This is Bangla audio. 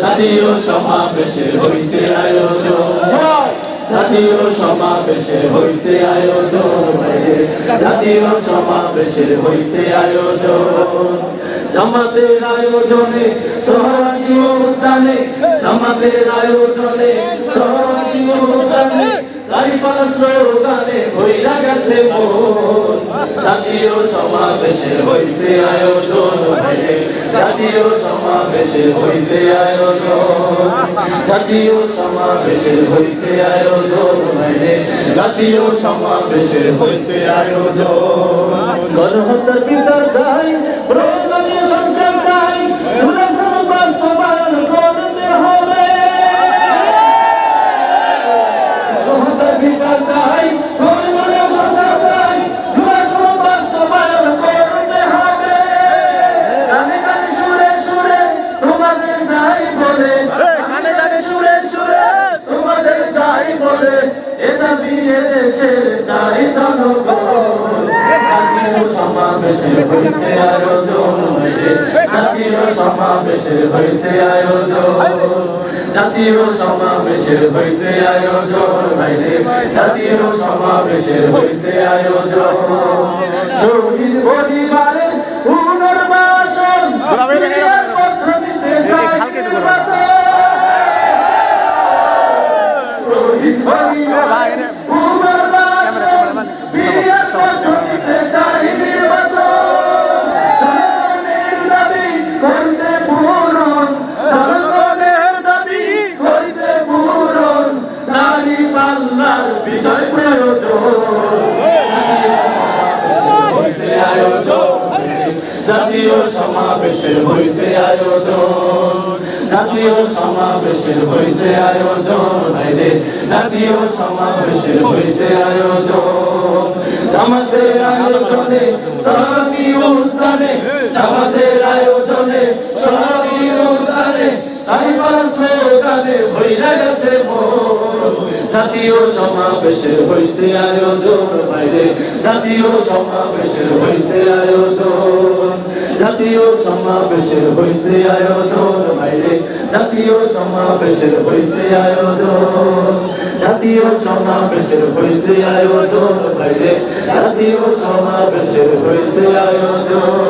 জাতীয় সমাবেশের হইছে আয়োজন। জাতীয় সমাবেশের হইছে আয়োজন। জাতীয় সমাবেশের হইছে আয়োজন। জামাতের আয়োজনে সহরাজি উদ্যানে জামাতের আয়োজনে সহরাজি উদ্যানে স্লোগানে গেছে মন। জাতীয় সমাবেশের হইছে আয়োজন। জাতীয় সমাবেশে হইছে আয়োজন। জাতীয় সমাবেশে হইছে আয়োজন জাতীয় সমাবেশে হইছে আয়োজন। গণহত্যার বিচার চাই বলে কানে কানে সুরে সুরে। তোমাদের যাই বলে এটা দিয়ে দেশের চাই সমাবেশের হয়েছে আয়োজন। জাতীয় সমাবেশের হয়েছে আয়োজন। জাতীয় সমাবেশের হয়েছে আয়োজন। বাইরে জাতীয় সমাবেশের হয়েছে আয়োজন। শহীদ পরিবারে জাতীয় সমাবেশের হয়েছে আয়োজন। জাতীয় সমাবেশের হয়েছে আয়োজন। জাতীয় সমাবেশের হয়েছে আয়োজন। জামাতের আয়োজনে উদ্যানে, জামাতের আয়োজনে সরাবি উদ্যানে মন জাতীয় সমাবেশের হয়েছে আয়োজন বাইরে। জাতীয় সমাবেশের হয়েছে আয়োজন। জাতীয় সমাবেশের হয়েছে আয়োজন বাইরে। জাতীয় সমাবেশের হয়েছে আয়োজন। জাতীয় সমাবেশের হয়েছে আয়োজন বাইরে। জাতীয় সমাবেশের হয়েছে আয়োজন।